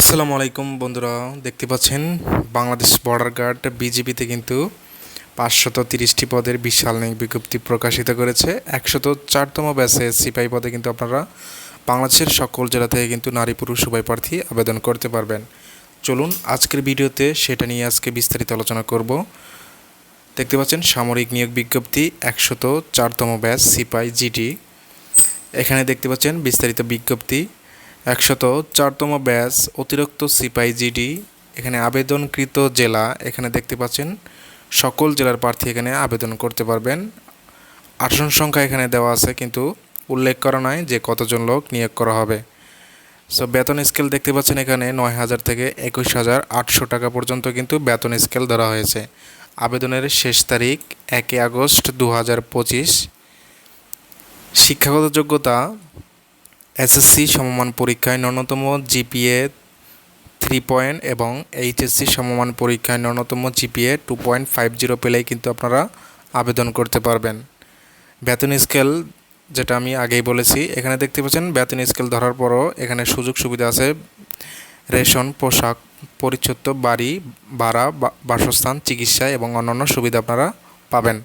আসসালামু আলাইকুম বন্ধুরা, দেখতে পাচ্ছেন বাংলাদেশ বর্ডার গার্ড বিজিবিতে কিন্তু পাঁচশত তিরিশটি পদের বিশাল নিয়োগ বিজ্ঞপ্তি প্রকাশিত করেছে। একশত চারতম ব্যাচে সিপাহী পদে কিন্তু আপনারা বাংলাদেশের সকল জেলা থেকে কিন্তু নারী পুরুষ উভয় প্রার্থী আবেদন করতে পারবেন। চলুন আজকের ভিডিওতে সেটা নিয়ে আজকে বিস্তারিত আলোচনা করব। দেখতে পাচ্ছেন সামরিক নিয়োগ বিজ্ঞপ্তি, একশত চারতম ব্যাচ সিপাই জিটি এখানে দেখতে পাচ্ছেন বিস্তারিত বিজ্ঞপ্তি। একশত চারতম ব্যাচ, অতিরিক্ত সিপাই জিডি, এখানে আবেদনকৃত জেলা, এখানে দেখতে পাচ্ছেন, সকল জেলার প্রার্থী এখানে আবেদন করতে পারবেন। আসন সংখ্যা এখানে দেওয়া আছে, কিন্তু উল্লেখ করা নয় যে কতজন লোক নিয়োগ করা হবে। সো বেতন স্কেল দেখতে পাচ্ছেন এখানে নয় হাজার থেকে একুশ হাজার আটশো টাকা পর্যন্ত কিন্তু বেতন স্কেল ধরা হয়েছে। আবেদনের শেষ তারিখ একে আগস্ট দু হাজার পঁচিশ। শিক্ষাগত যোগ্যতা এসএসসি সমমান পরীক্ষায় ন্যূনতম জিপিএ থ্রি পয়েন্ট এবং এইচএসসি সমমান পরীক্ষায় ন্যূনতম GPA two point five zero পেলেই কিন্তু আপনারা আবেদন করতে পারবেন। বেতন স্কেল যেটা আমি আগেই বলেছি, এখানে দেখতে পাচ্ছেন বেতন স্কেল ধরার পরও এখানে সুযোগ সুবিধা আছে। রেশন, পোশাক পরিচ্ছন্ন বাড়ি, ভাড়া বাসস্থান, চিকিৎসা এবং অন্যান্য সুবিধা আপনারা পাবেন।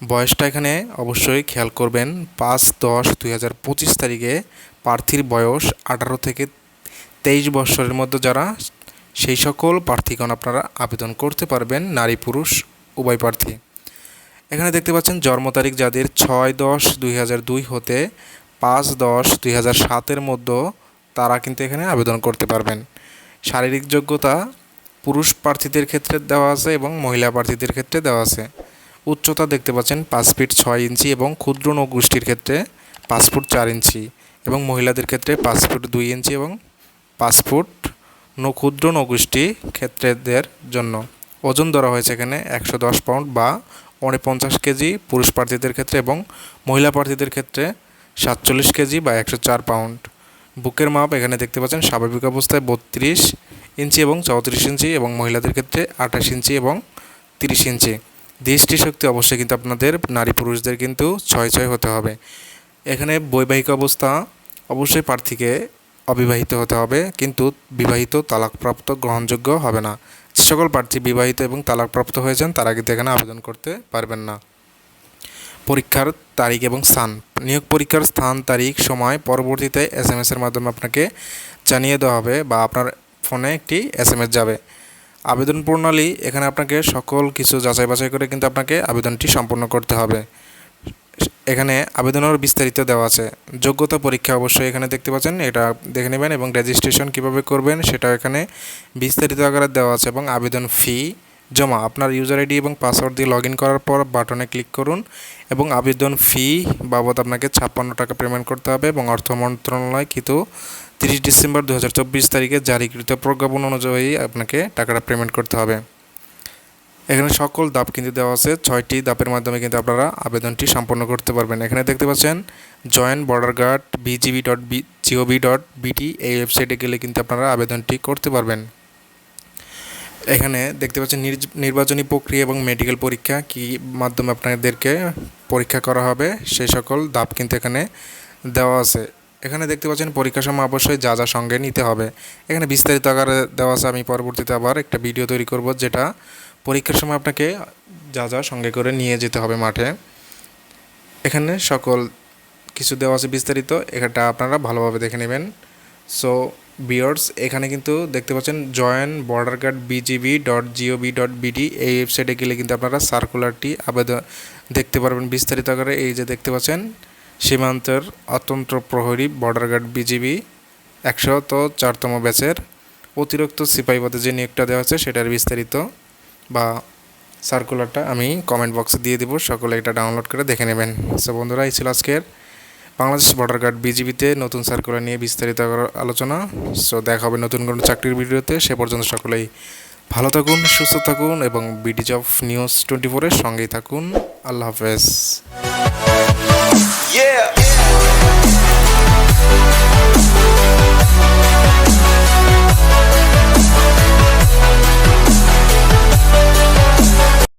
বয়সটা এখানে অবশ্যই খেয়াল করবেন। পাঁচ দশ দুই হাজার পঁচিশ তারিখে প্রার্থীর বয়স আঠারো থেকে তেইশ বছরের মধ্যে যারা, সেই সকল প্রার্থীগণ আপনারা আবেদন করতে পারবেন, নারী, পুরুষ, উভয় প্রার্থী। এখানে দেখতে পাচ্ছেন জন্ম তারিখ যাদের ছয় দশ দুই হাজার দুই হতে পাঁচ দশ দুই হাজার সাতের মধ্যে তারা কিন্তু এখানে আবেদন করতে পারবেন। শারীরিক যোগ্যতা পুরুষ প্রার্থীদের ক্ষেত্রে দেওয়া আছে এবং মহিলা প্রার্থীদের ক্ষেত্রে দেওয়া আছে। উচ্চতা দেখতে পাচ্ছেন পাঁচ ফিট ছয় ইঞ্চি এবং ক্ষুদ্র নৌগোষ্ঠীর ক্ষেত্রে পাঁচ ফুট চার ইঞ্চি এবং মহিলাদের ক্ষেত্রে পাঁচ ফুট দুই ইঞ্চি এবং পাঁচ ফুট ক্ষুদ্র নৌগোষ্ঠী ক্ষেত্রেদের জন্য। ওজন ধরা হয়েছে এখানে একশো দশ পাউন্ড বা পঞ্চাশ কেজি, পুরুষ প্রার্থীদের ক্ষেত্রে এবং মহিলা প্রার্থীদের ক্ষেত্রে সাতচল্লিশ কেজি বা একশো চার পাউন্ড। বুকের মাপ এখানে দেখতে পাচ্ছেন স্বাভাবিক অবস্থায় বত্রিশ ইঞ্চি এবং চৌত্রিশ ইঞ্চি এবং মহিলাদের ক্ষেত্রে আঠাশ ইঞ্চি এবং তিরিশ ইঞ্চি। দৃষ্টি শক্তি অবশ্যই কিন্তু আপনাদের নারী পুরুষদের কিন্তু ছয় ছয় হতে হবে। এখানে বৈবাহিক অবস্থা অবশ্যই প্রার্থীকে অবিবাহিত হতে হবে, কিন্তু বিবাহিত তালাকপ্রাপ্ত গ্রহণযোগ্য হবে না। সকল প্রার্থী বিবাহিত এবং তালাকপ্রাপ্ত হয়েছেন, তারা কিন্তু এখানে আবেদন করতে পারবেন না। পরীক্ষার তারিখ এবং স্থান। নিয়োগ পরীক্ষার স্থান, তারিখ, সময় পরবর্তীতে এস এম এসের মাধ্যমে আপনাকে জানিয়ে দেওয়া হবে বা আপনার ফোনে একটি এস এম এস যাবে। আবেদন প্রণালী, এখানে আপনাকে সকল কিছু যাচাই বাছাই করে কিন্তু আপনাকে আবেদনটি সম্পন্ন করতে হবে। এখানে আবেদনের বিস্তারিত দেওয়া আছে। যোগ্যতা পরীক্ষা অবশ্যই এখানে দেখতে পাচ্ছেন, এটা দেখে নেবেন এবং রেজিস্ট্রেশন কীভাবে করবেন সেটা এখানে বিস্তারিত আকারে দেওয়া আছে এবং আবেদন ফি জমা, আপনার ইউজার আইডি এবং পাসওয়ার্ড দিয়ে লগ করার পর বাটনে ক্লিক করুন এবং আবেদন ফি বাবদ আপনাকে ছাপ্পান্ন টাকা পেমেন্ট করতে হবে এবং অর্থ মন্ত্রণালয় কিন্তু তিরিশ ডিসেম্বর দু হাজার চব্বিশ তারিখে জারিকৃত প্রজ্ঞাপন অনুযায়ী আপনাকে টাকাটা পেমেন্ট করতে হবে। এখানে সকল ধাপ কিন্তু দেওয়া আছে। ছয়টি ধাপের মাধ্যমে কিন্তু আপনারা আবেদনটি সম্পন্ন করতে পারবেন। এখানে দেখতে পাচ্ছেন joint border guard BGB dot B GOV dot BD এই ওয়েবসাইটে গেলে কিন্তু আপনারা আবেদনটি করতে পারবেন। এখানে দেখতে পাচ্ছেন নির্বাচনী প্রক্রিয়া এবং মেডিকেল পরীক্ষা কী মাধ্যমে আপনাদেরকে পরীক্ষা করা হবে সেই সকল ধাপ কিন্তু এখানে দেওয়া আছে। এখানে দেখতে পাচ্ছেন পরীক্ষার সময় অবশ্যই যা যা সঙ্গে নিতে হবে। এখানে বিস্তারিত আকারে দেওয়া আছে, আমি পরবর্তীতে আবার একটা ভিডিও তৈরি করব যেটা পরীক্ষার সময় আপনাকে যা যা সঙ্গে করে নিয়ে যেতে হবে মাঠে। এখানে সকল কিছু দেওয়া আছে বিস্তারিত এটা আপনারা ভালোভাবে দেখে নেবেন। সো বিয়ার্স এখানে কিন্তু দেখতে পাচ্ছেন joint border guard BGB dot GOV dot BD এই ওয়েবসাইটে গেলে কিন্তু আপনারা সার্কুলারটি আবেদন দেখতে পারবেন বিস্তারিত আকারে। এই যে দেখতে পাচ্ছেন সীমান্তের অত্যন্ত প্রহরী বর্ডার গার্ড বিজিবি একশো তো চারতম ব্যাচের অতিরিক্ত সিপাহী পদে যে নিয়োগটা দেওয়া হচ্ছে সেটার বিস্তারিত বা সার্কুলারটা আমি কমেন্ট বক্সে দিয়ে দিব। সকলে এটা ডাউনলোড করে দেখে নেবেন। সো বন্ধুরা, এই ছিল আজকের বাংলাদেশ বর্ডার গার্ড বিজিবিতে নতুন সার্কুলার নিয়ে বিস্তারিত আলোচনা। সো দেখা হবে নতুন কোনো চাকরির ভিডিওতে। সে পর্যন্ত সকলেই ভালো থাকুন, সুস্থ থাকুন এবং বিডি জব নিউজ টোয়েন্টি ফোরের সঙ্গেই থাকুন। আল্লাহ হাফেজ। Yeah.